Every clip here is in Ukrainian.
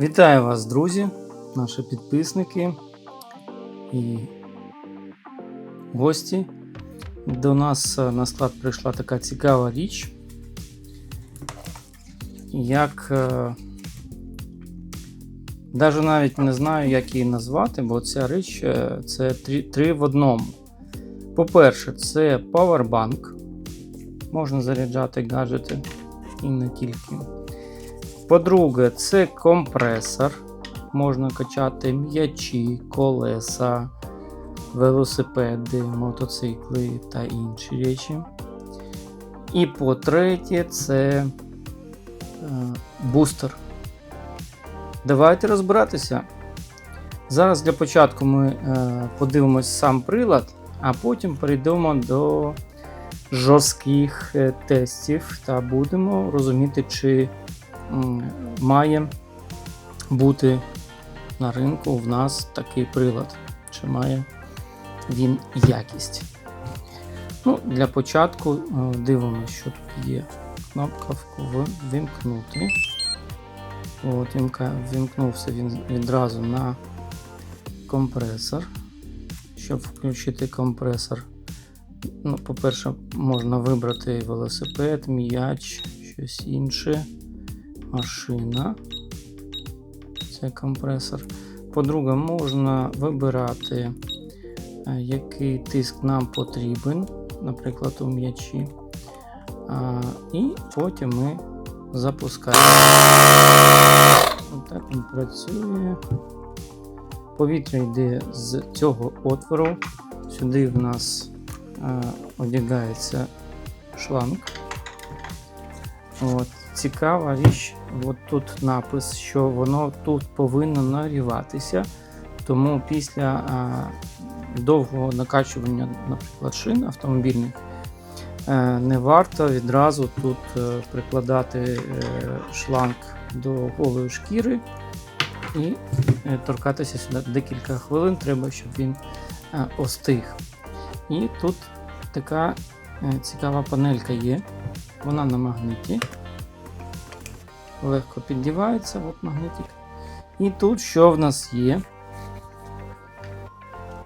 Вітаю вас, друзі, наші підписники і гості. До нас е, на склад прийшла така цікава річ, як е, навіть навіть не знаю, як її назвати, бо ця річ е, це три, в одному. По-перше, це павербанк. Можна заряджати гаджети і не тільки. По-друге, це компресор. Можна качати м'ячі, колеса, велосипеди, мотоцикли та інші речі. І по-третє, це е, бустер. Давайте розбиратися. Зараз для початку ми е, подивимось сам прилад, а потім перейдемо до жорстких е, тестів та будемо розуміти, чи має бути на ринку в нас такий прилад, чи має він якість. Ну, Для початку дивимося, що тут є. Кнопка вимкнути. От, Вімкнувся він відразу на компресор. Щоб включити компресор, ну, по-перше, можна вибрати велосипед, м'яч, щось інше, машина. Це компресор. По-друге, можна вибирати, е, який тиск нам потрібен, наприклад, у м'ячі. І потім ми запускаємо. Отак він працює. Повітря йде з цього отвору. Сюди в нас е, одягається шланг. От, цікава річ, от тут напис, що воно тут повинно нагріватися. Тому після а, довгого накачування, наприклад, шин автомобільних, е, не варто відразу тут е, прикладати е, шланг до голої шкіри і торкатися сюди декілька хвилин, треба, щоб він остиг. І тут така цікава панелька є. Вона на магніті. Легко піддівається, от магнітик. І тут що в нас є?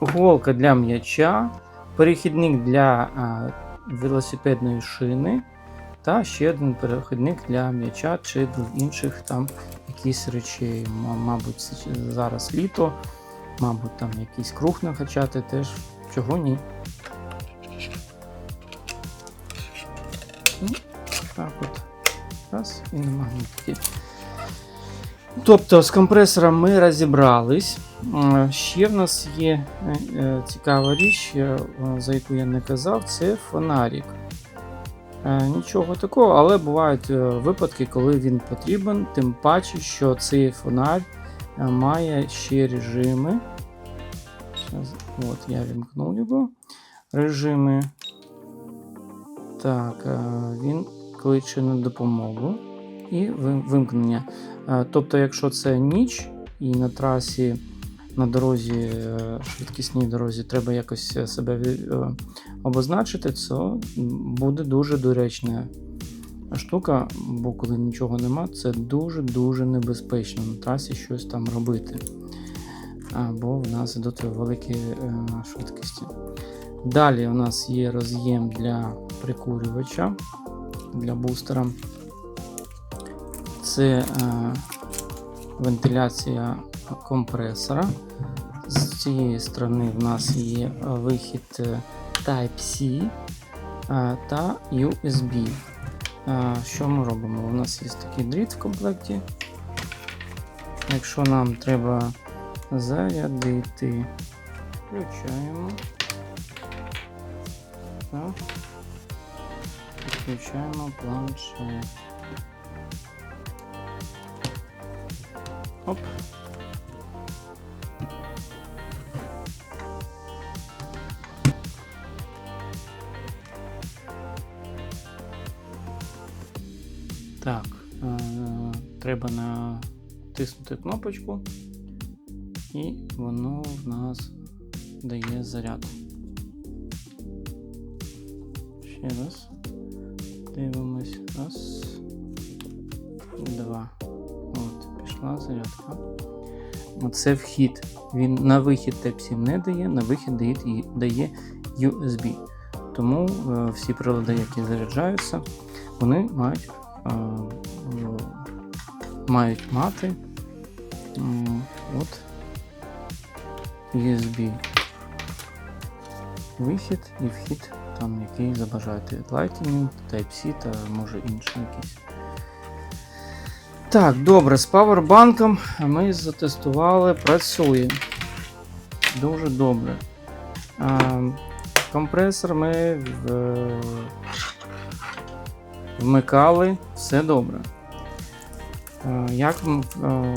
Голка для м'яча, перехідник для а, велосипедної шини, та ще один перехідник для м'яча чи до інших там якісь речей. Мабуть, зараз літо, мабуть, там якийсь круг накачати теж. Чого ні? Ну, Так от. Раз і на магніті. Тобто з компресором ми розібрались. Ще в нас є е, е, цікава річ, е, за яку я не казав, це фонарик. Нічого такого, але бувають випадки, коли він потрібен, тим паче, що цей фонарь має ще режими. Щас, От я вімкнув його. Режими. Так, він кличе на допомогу і вимкнення. Е, Тобто, якщо це ніч і на трасі, на дорозі, е, швидкісній дорозі, треба якось е, себе обозначити, це буде дуже доречна штука, бо коли нічого нема, це дуже-дуже небезпечно на трасі щось там робити. А, Бо в нас йдуть великі швидкості. Далі у нас є роз'єм для прикурювача для бустера. Це е, вентиляція компресора. З цієї сторони в нас є вихід е, Type-C е, та USB. Що ми робимо? У нас є такий дріт в комплекті. Якщо нам треба зарядити, включаємо. Так. Підключаємо планшет. Оп. Так, е, треба натиснути кнопочку, і воно в нас дає заряд. Ще раз. Дивимось. Раз. Два. От, пішла зарядка. Це вхід. Він на вихід Type-C не дає, на вихід дає, USB. Тому е, всі прилади, які заряджаються, вони мають, е, е, мають мати м, от USB вихід і вхід, там, який забажаєте Lightning, Type-C та може інший якийсь. Так, добре, з павербанком ми затестували, працює. Дуже добре. А, компресор ми в... вмикали, все добре. А, як а,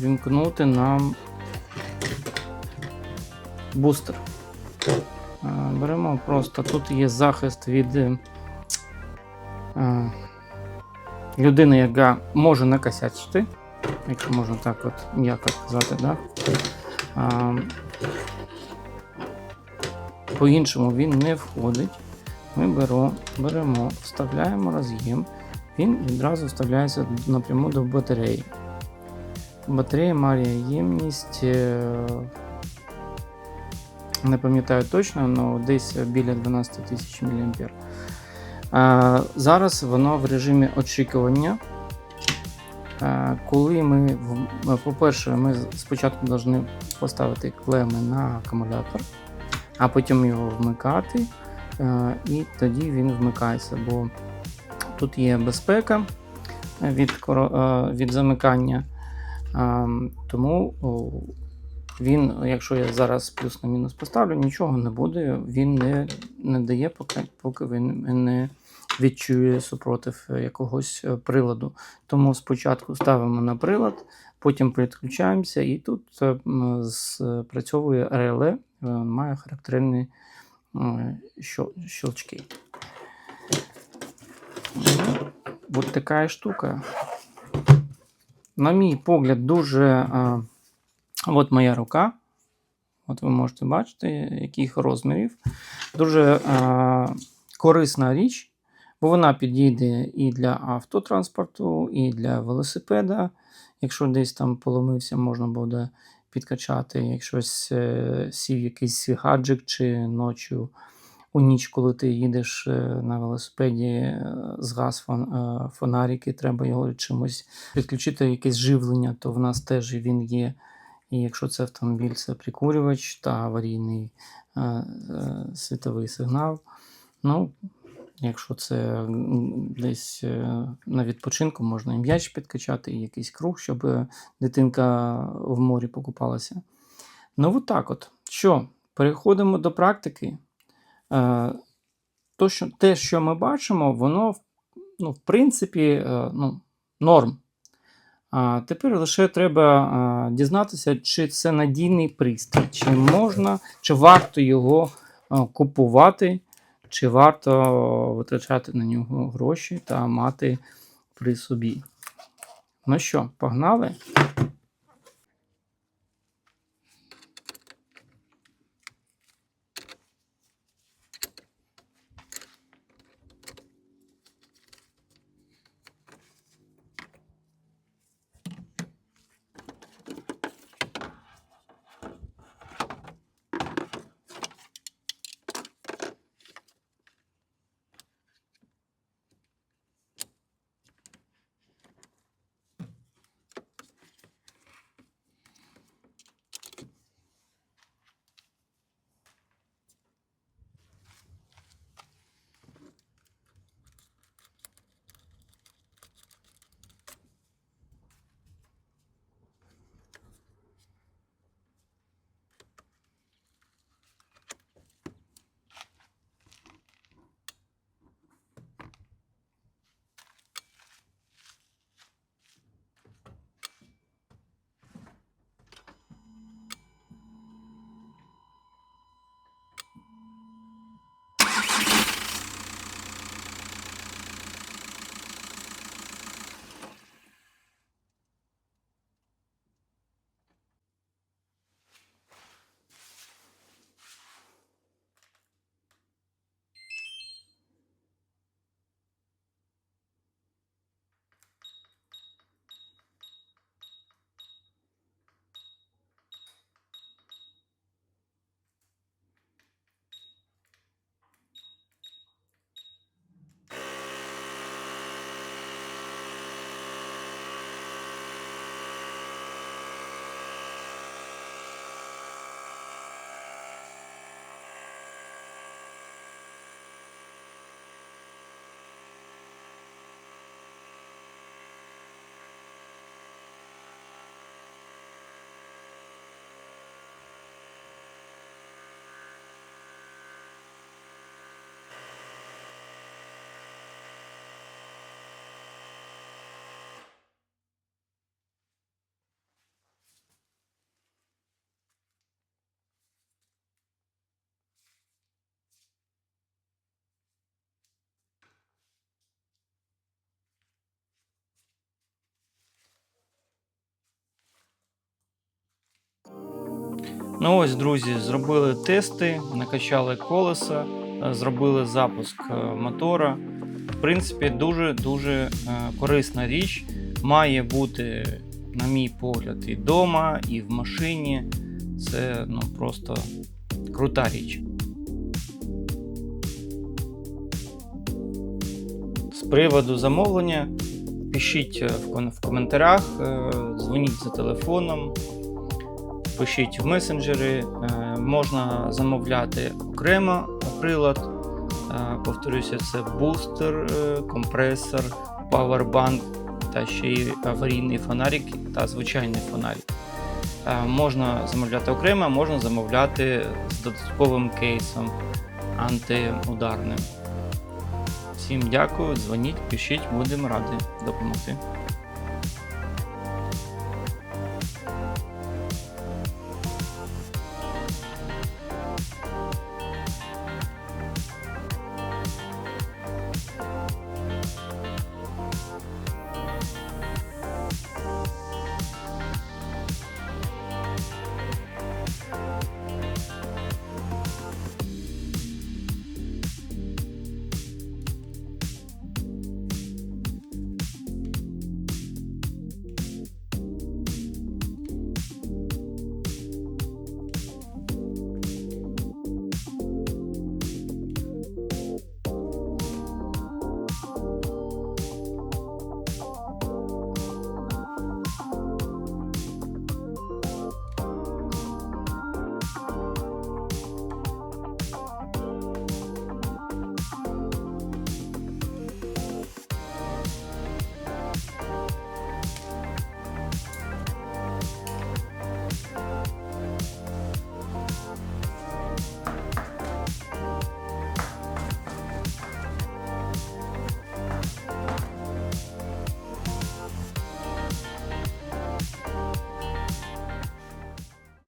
вімкнути нам бустер? А, беремо просто, тут є захист від. е, людини, яка може накосячити, якщо можна так от м'яко сказати, да? по-іншому він не входить. Ми беремо, беремо, вставляємо роз'єм, він відразу вставляється напряму до батареї. Батарея має ємність, е, не пам'ятаю точно, але десь біля 12 тисяч мА. Зараз воно в режимі очікування. Коли ми, по-перше, ми спочатку повинні поставити клеми на акумулятор, а потім його вмикати, і тоді він вмикається, бо тут є безпека від, від замикання. Тому він, якщо я зараз плюс на мінус поставлю, нічого не буде. Він не, не дає, поки, поки він не відчує супротив е, якогось е, приладу. Тому спочатку ставимо на прилад, потім підключаємося, і тут е, спрацьовує реле, має характерні щелчки. От така штука. На мій погляд, дуже. От моя рука. От ви можете бачити, яких розмірів. Дуже е, корисна річ, бо вона підійде і для автотранспорту, і для велосипеда. Якщо десь там поломився, можна буде підкачати, якщо е, сів якийсь гаджик чи ночі у ніч, коли ти їдеш е, на велосипеді, згас фон, е, фонарик, треба його чимось підключити, якесь живлення, то в нас теж він є. І якщо це автомобіль, це прикурювач та аварійний е, е, світовий сигнал. Ну, якщо це десь е, на відпочинку, можна і м'яч підкачати, і якийсь круг, щоб е, дитинка в морі покупалася. Ну, от так от. Що, переходимо до практики. Е, то, що, те, що ми бачимо, воно ну, в принципі ну, норм. А тепер лише треба дізнатися, чи це надійний пристрій, чи можна, чи варто його купувати, чи варто витрачати на нього гроші та мати при собі. Ну що, погнали? Ну ось, друзі, зробили тести, накачали колеса, е, зробили запуск е, мотора. В принципі, дуже-дуже е, корисна річ. Має бути, на мій погляд, і вдома, і в машині. Це ну, просто крута річ. З приводу замовлення пишіть в коментарях, дзвоніть за телефоном, пишіть в месенджери. Е, Можна замовляти окремо прилад. Е, Повторюся, це бустер, е, компресор, павербанк та ще й аварійний фонарик та звичайний фонарик. Можна замовляти окремо, можна замовляти з додатковим кейсом антиударним. Всім дякую, дзвоніть, пишіть, будемо раді допомогти.